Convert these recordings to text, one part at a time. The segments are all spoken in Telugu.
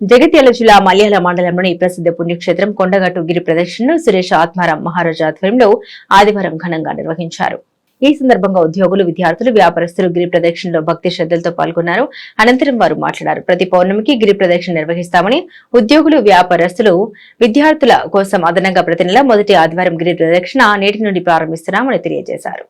జగిత్యాల జిల్లా మల్యాల మండలంలోని ప్రసిద్ధ పుణ్యక్షేత్రం కొండగట్టు గిరి ప్రదర్శనను సురేష్ ఆత్మారాం మహారాజా ఆధ్వర్యంలో ఆదివారం ఘనంగా నిర్వహించారు. ఈ సందర్భంగా ఉద్యోగులు విద్యార్థులు వ్యాపారస్తులు గిరి ప్రదక్షిణలో భక్తి శ్రద్ధలతో పాల్గొన్నారు. అనంతరం వారు మాట్లాడారు. ప్రతి పౌర్ణమికి గిరి ప్రదక్షిణ నిర్వహిస్తామని ఉద్యోగులు వ్యాపారస్తులు విద్యార్థుల కోసం అదనంగా ప్రతి నెల మొదటి ఆదివారం గిరి ప్రదక్షిణ నేటి నుండి ప్రారంభిస్తున్నామని తెలియజేశారు.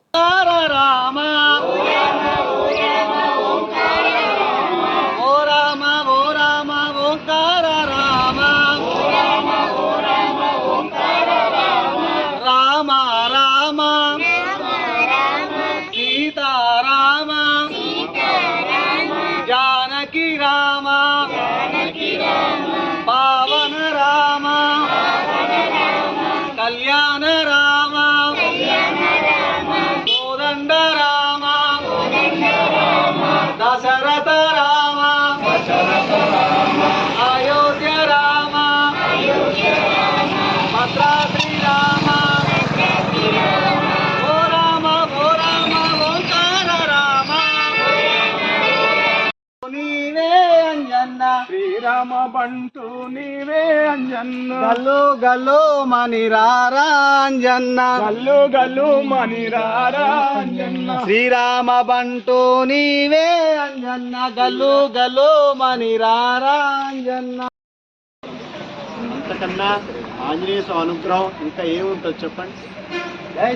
Bandar. శ్రీరామ బంటు నీవే అంజన్న. గల్లు గల్లు మణి రారా అంజన్న. గల్లు గల్లు మణిరారా అంజన్న. శ్రీరామ బంటు నీవే అంజన్న. గల్లు గల్లు మణి రారా అంజన్న. అంతకన్నా ఆంజనేయ స్వామి అనుగ్రహం ఇంకా ఏముంటుంది చెప్పండి?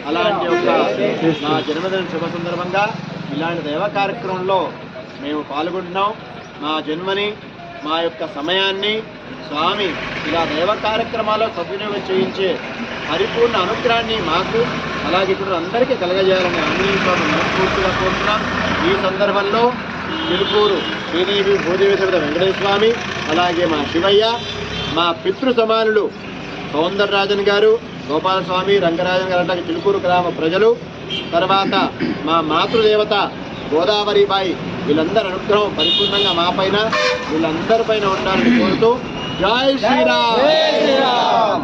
అలాంటి ఒక నా జన్మదిన శుభ సందర్భంగా ఇలాంటి దైవ కార్యక్రమంలో మేము పాల్గొంటున్నాం. మా జన్మని మా యొక్క సమయాన్ని స్వామి ఇలా దైవ కార్యక్రమాల్లో సద్వినియోగం చేయించే పరిపూర్ణ అనుగ్రహాన్ని మాకు అలాగే ఇప్పుడు అందరికీ కలగజేయాలని ఆంజనేయ మనస్ఫూర్తిగా కోరుతున్నాం. ఈ సందర్భంలో తిరుపూరు శ్రీదేవి భూదేవి వెంకటేశ్వర స్వామి అలాగే మా శివయ్య మా పితృ సమానులు సౌందరరాజన్ గారు గోపాలస్వామి రంగరాజన్ గారు అంటే తిరుపూరు గ్రామ ప్రజలు తర్వాత మా మాతృదేవత గోదావరిబాయి వీళ్ళందరి అనుగ్రహం పరిపూర్ణంగా మా పైన. వీళ్ళందరి పైన ఉండాలని కోరుతూ జై శ్రీరామ్.